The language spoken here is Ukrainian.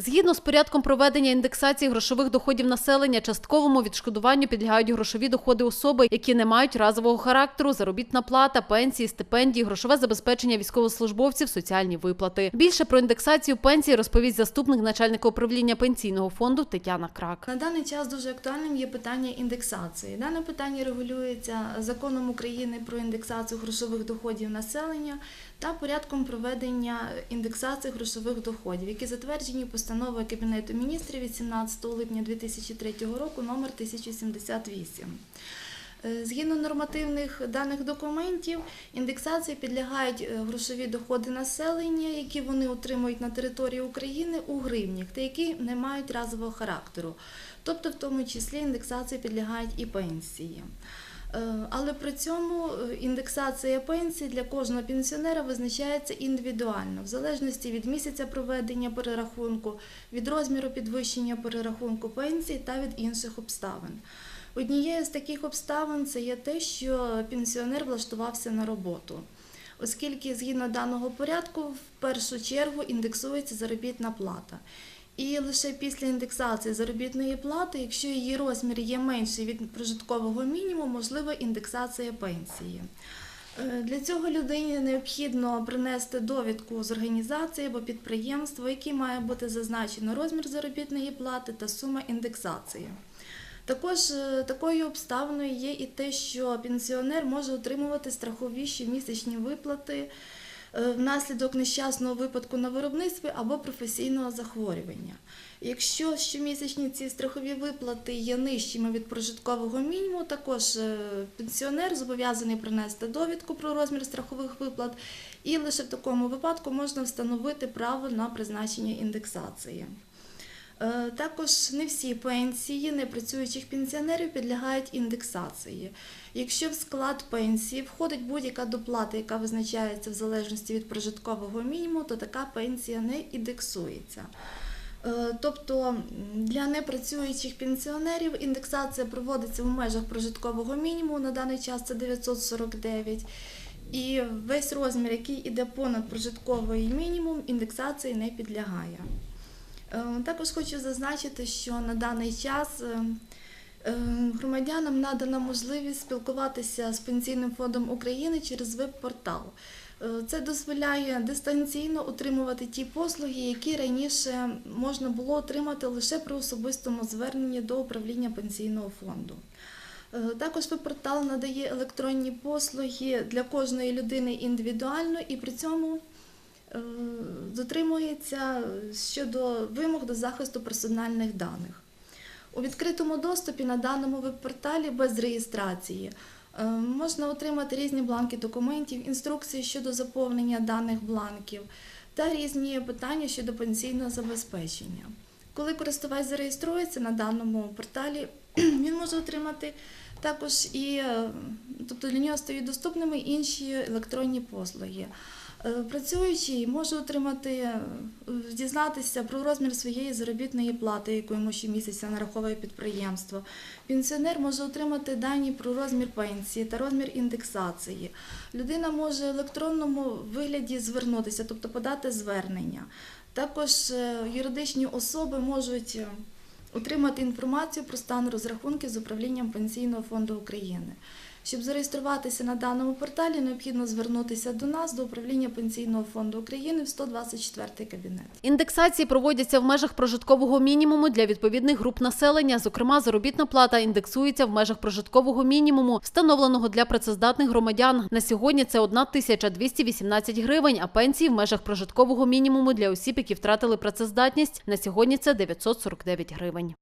Згідно з порядком проведення індексації грошових доходів населення, частковому відшкодуванню підлягають грошові доходи особи, які не мають разового характеру, заробітна плата, пенсії, стипендії, грошове забезпечення військовослужбовців, соціальні виплати. Більше про індексацію пенсії розповість заступник начальника управління пенсійного фонду Тетяна Крак. На даний час дуже актуальним є питання індексації. Дане питання регулюється законом України про індексацію грошових доходів населення та порядком проведення індексації грошових доходів, які затверджені постановою Кабінету міністрів від 17 липня 2003 року номер 1078. Е, Згідно нормативних даних документів, індексації підлягають е, грошові доходи населення, які вони отримують на території України у гривнях, та які не мають разового характеру. Тобто, в тому числі індексації підлягають і пенсії. Е, Але при цьому е, індексація пенсії для кожного пенсіонера визначається індивідуально, в залежності від місяця проведення перерахунку, від розміру підвищення перерахунку пенсії та від інших обставин. Однією з таких обставин це є те, що пенсіонер влаштувався на роботу, оскільки згідно даного порядку в першу чергу індексується заробітна плата. І лише після індексації заробітної плати, якщо її розмір є менший від прожиткового мінімуму, можлива індексація пенсії. Е, Для цього людині необхідно принести довідку з організації або підприємства, в якій має бути зазначено розмір заробітної плати та сума індексації. Також е, такою обставиною є і те, що пенсіонер може отримувати страхові щомісячні виплати внаслідок нещасного випадку на виробництві або професійного захворювання. Якщо щомісячні ці страхові виплати є нижчими від прожиткового мінімуму, також е, пенсіонер зобов'язаний принести довідку про розмір страхових виплат, і лише в такому випадку можна встановити право на призначення індексації. Е, Також не всі пенсії непрацюючих пенсіонерів підлягають індексації. Якщо в склад пенсії входить будь-яка доплата, яка визначається в залежності від прожиткового мінімуму, то така пенсія не індексується. Е, Тобто для непрацюючих пенсіонерів індексація проводиться в межах прожиткового мінімуму, на даний час це 949. І весь розмір, який іде понад прожитковий мінімум, індексації не підлягає. Е, Також хочу зазначити, що на даний час е, е, громадянам надана можливість спілкуватися з Пенсійним фондом України через веб-портал. Це дозволяє дистанційно отримувати ті послуги, які раніше можна було отримати лише при особистому зверненні до управління пенсійного фонду. Також веб-портал надає електронні послуги для кожної людини індивідуально і при цьому дотримується щодо вимог до захисту персональних даних. У відкритому доступі на даному веб-порталі без реєстрації е, можна отримати різні бланки документів, інструкції щодо заповнення даних бланків та різні питання щодо пенсійного забезпечення. Коли користувач зареєструється на даному порталі, він може отримати також і, е, тобто для нього стають доступними інші електронні послуги. Е, Працюючий може отримати, е, дізнатися про розмір своєї заробітної плати, яку йому щомісяця нараховує підприємство. Пенсіонер може отримати дані про розмір пенсії та розмір індексації. Людина може в електронному вигляді звернутися, тобто подати звернення. Також е, юридичні особи можуть отримати інформацію про стан розрахунків з управлінням Пенсійного фонду України. Щоб зареєструватися на даному порталі, необхідно звернутися до нас, до управління Пенсійного фонду України в 124 кабінет. Індексації проводяться в межах прожиткового мінімуму для відповідних груп населення. Зокрема, заробітна плата індексується в межах прожиткового мінімуму, встановленого для працездатних громадян. На сьогодні це 1218 гривень, а пенсії в межах прожиткового мінімуму для осіб, які втратили працездатність. На сьогодні це 949 гривень.